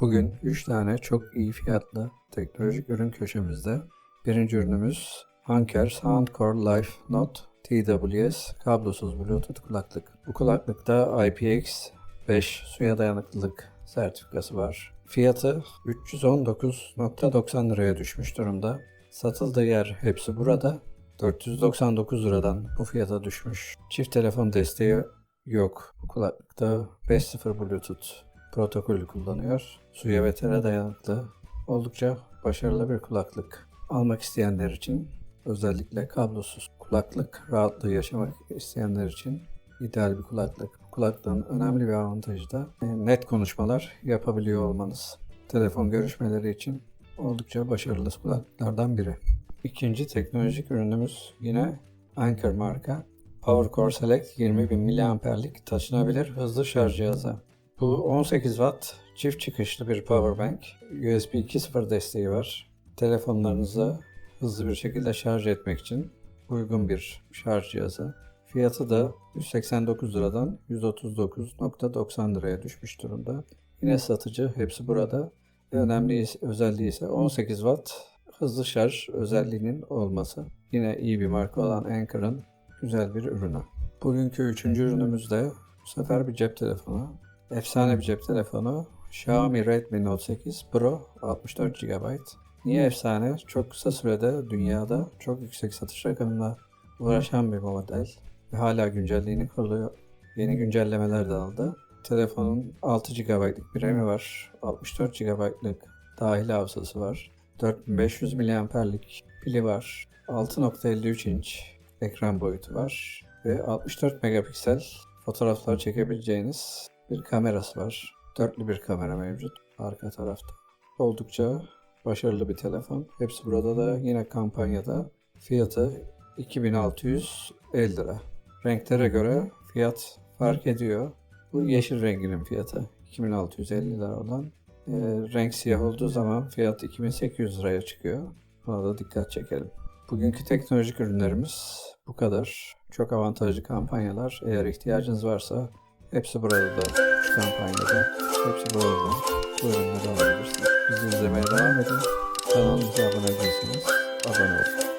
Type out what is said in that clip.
Bugün 3 tane çok iyi fiyatlı teknolojik ürün köşemizde. Birinci ürünümüz Anker Soundcore Life Note TWS kablosuz Bluetooth kulaklık. Bu kulaklıkta IPX5 suya dayanıklılık sertifikası var. Fiyatı 319.90 liraya düşmüş durumda. Satıldığı yer hepsi burada. 499 liradan bu fiyata düşmüş. Çift telefon desteği yok. Bu kulaklıkta 5.0 Bluetooth protokolü kullanıyor. Suya ve tere dayanıklı. Oldukça başarılı bir kulaklık. Almak isteyenler için özellikle kablosuz kulaklık rahatlığı yaşamak isteyenler için ideal bir kulaklık. Kulaklığın önemli bir avantajı da e, net konuşmalar yapabiliyor olmanız. Telefon görüşmeleri için oldukça başarılı kulaklıklardan biri. İkinci teknolojik ürünümüz yine Anker marka. PowerCore Select 20.000 mAh'lik taşınabilir hızlı şarj cihazı. Bu 18 watt çift çıkışlı bir powerbank. USB 2.0 desteği var. Telefonlarınızı hızlı bir şekilde şarj etmek için uygun bir şarj cihazı. Fiyatı da 189 liradan 139.90 liraya düşmüş durumda. Yine satıcı hepsi burada. Önemli özelliği ise 18 watt hızlı şarj özelliğinin olması. Yine iyi bir marka olan Anker'ın güzel bir ürünü. Bugünkü üçüncü ürünümüz de bu sefer bir cep telefonu. Efsane bir cep telefonu. Xiaomi Redmi Note 8 Pro 64 GB. Niye efsane? Çok kısa sürede dünyada çok yüksek satış rakamına ulaşan bir model. Ve hala güncelliğini koruyor. Yeni güncellemeler de aldı. Telefonun 6 GB'lık bir RAM'i var. 64 GB'lık dahil hafızası var. 4500 mAh'lik pili var. 6.53 inç ekran boyutu var. Ve 64 megapiksel fotoğraflar çekebileceğiniz bir kamerası var. Dörtlü bir kamera mevcut arka tarafta. Oldukça başarılı bir telefon. Hepsi burada da yine kampanyada. Fiyatı 2650 lira. Renklere göre fiyat fark ediyor. Bu yeşil renginin fiyatı 2650 lira olan. e, renk siyah olduğu zaman fiyat 2800 liraya çıkıyor. Buna da dikkat çekelim. Bugünkü teknolojik ürünlerimiz bu kadar. Çok avantajlı kampanyalar. Eğer ihtiyacınız varsa hepsi burada da kampanyada. Hepsi burada da bu ürünleri alabilirsiniz. Bizi izlemeye devam edin. Kanalımıza abone değilseniz abone olun.